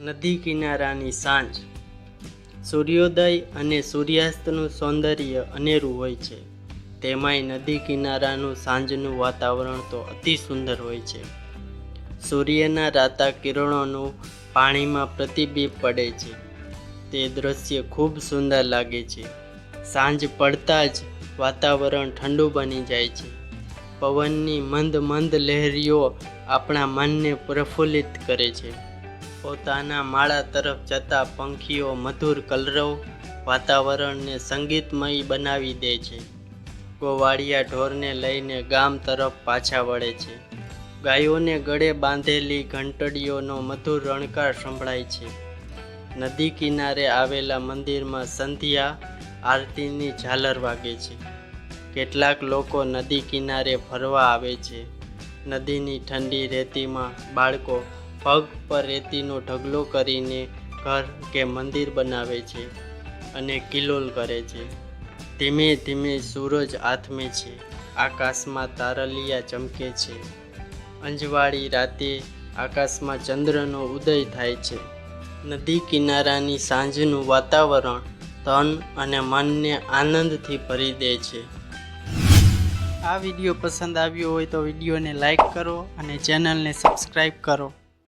નદી કિનારાની સાંજ. સૂર્યોદય અને સૂર્યાસ્તનું સૌંદર્ય અનેરું હોય છે. તેમાંય નદી કિનારાનું સાંજનું વાતાવરણ તો અતિ સુંદર હોય છે. સૂર્યના રાતા કિરણોનું પાણીમાં પ્રતિબિંબ પડે છે. તે દ્રશ્ય ખૂબ સુંદર લાગે છે. સાંજ પડતા જ વાતાવરણ ઠંડુ બની જાય છે. પવનની મંદ મંદ લહેરીઓ આપણા મનને પ્રફુલ્લિત કરે છે. પોતાના માળા તરફ જતા પંખીઓ મધુર કલરવ વાતાવરણને સંગીતમય બનાવી દે છે. ગોવાળિયા ઢોરને લઈને ગામ તરફ પાછા વળે છે. ગાયોને ગળે બાંધેલી ઘંટડીઓનો મધુર રણકાર સંભળાય છે. નદી કિનારે આવેલા મંદિરમાં સંધ્યા, આરતીની ઝાલર વાગે છે. કેટલાક લોકો નદી કિનારે ફરવા આવે છે. નદીની ઠંડી રેતીમાં બાળકો પગ પર રેતીનો ઢગલો કરીને ઘર કે મંદિર બનાવે છે અને કિલોલ કરે છે. ધીમે ધીમે સૂરજ આથમે છે. આકાશમાં તારલિયા ચમકે છે. અંજવાળી રાતે આકાશમાં ચંદ્રનો ઉદય થાય છે. નદી કિનારાની સાંજનું વાતાવરણ તન અને મનને આનંદથી ભરી દે છે. આ વીડિયો પસંદ આવ્યો હોય તો વિડીયોને લાઈક કરો અને ચેનલને સબસ્ક્રાઈબ કરો.